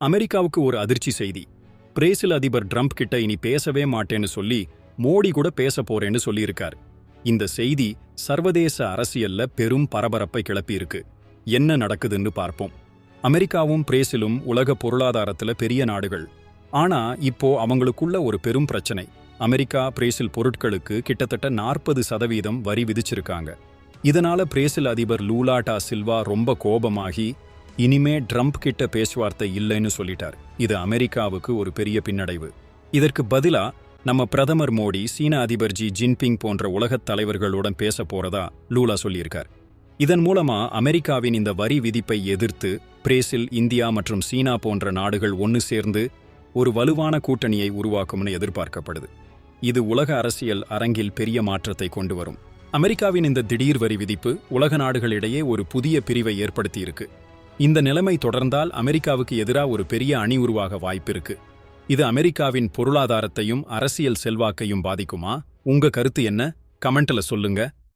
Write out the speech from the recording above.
அமெரிக்காவுக்கு ஒரு அதிர்ச்சி செய்தி. பிரேசில் அதிபர் ட்ரம்ப் கிட்ட இனி பேசவே மாட்டேன்னு சொல்லி மோடி கூட பேச போறேன்னு சொல்லியிருக்கார். இந்த செய்தி சர்வதேச அரசியல்ல பெரும் பரபரப்பை கிளப்பியிருக்கு என்ன நடக்குதுன்னு பார்ப்போம். அமெரிக்காவும் பிரேசிலும் உலக பொருளாதாரத்துல பெரிய நாடுகள். ஆனா இப்போ அவங்களுக்குள்ள ஒரு பெரும் பிரச்சனை. அமெரிக்கா பிரேசில் பொருட்களுக்கு கிட்டத்தட்ட நாற்பது சதவீதம் வரி விதிச்சிருக்காங்க. இதனால பிரேசில் அதிபர் லூலாட்டா சில்வா ரொம்ப கோபமாகி இனிமே ட்ரம்ப் கிட்ட பேச்சுவார்த்தை இல்லைன்னு சொல்லிட்டார். இது அமெரிக்காவுக்கு ஒரு பெரிய பின்னடைவு. இதற்கு பதிலா நம்ம பிரதமர் மோடி சீன அதிபர் ஜி ஜின்பிங் போன்ற உலகத் தலைவர்களுடன் பேச போறதா லூலா சொல்லியிருக்கார். இதன் மூலமா அமெரிக்காவின் இந்த வரி விதிப்பை எதிர்த்து பிரேசில் இந்தியா மற்றும் சீனா போன்ற நாடுகள் ஒன்று சேர்ந்து ஒரு வலுவான கூட்டணியை உருவாக்கும்னு எதிர்பார்க்கப்படுது. இது உலக அரசியல் அரங்கில் பெரிய மாற்றத்தை கொண்டு வரும். அமெரிக்காவின் இந்த திடீர் வரி விதிப்பு உலக நாடுகளிடையே ஒரு புதிய பிரிவை ஏற்படுத்தியிருக்கு. இந்த நிலைமை தொடர்ந்தால் அமெரிக்காவுக்கு எதிராக ஒரு பெரிய அணி உருவாக வாய்ப்பிருக்கு. இது அமெரிக்காவின் பொருளாதாரத்தையும் அரசியல் செல்வாக்கையும் பாதிக்குமா? உங்க கருத்து என்ன? கமெண்ட்ல சொல்லுங்க.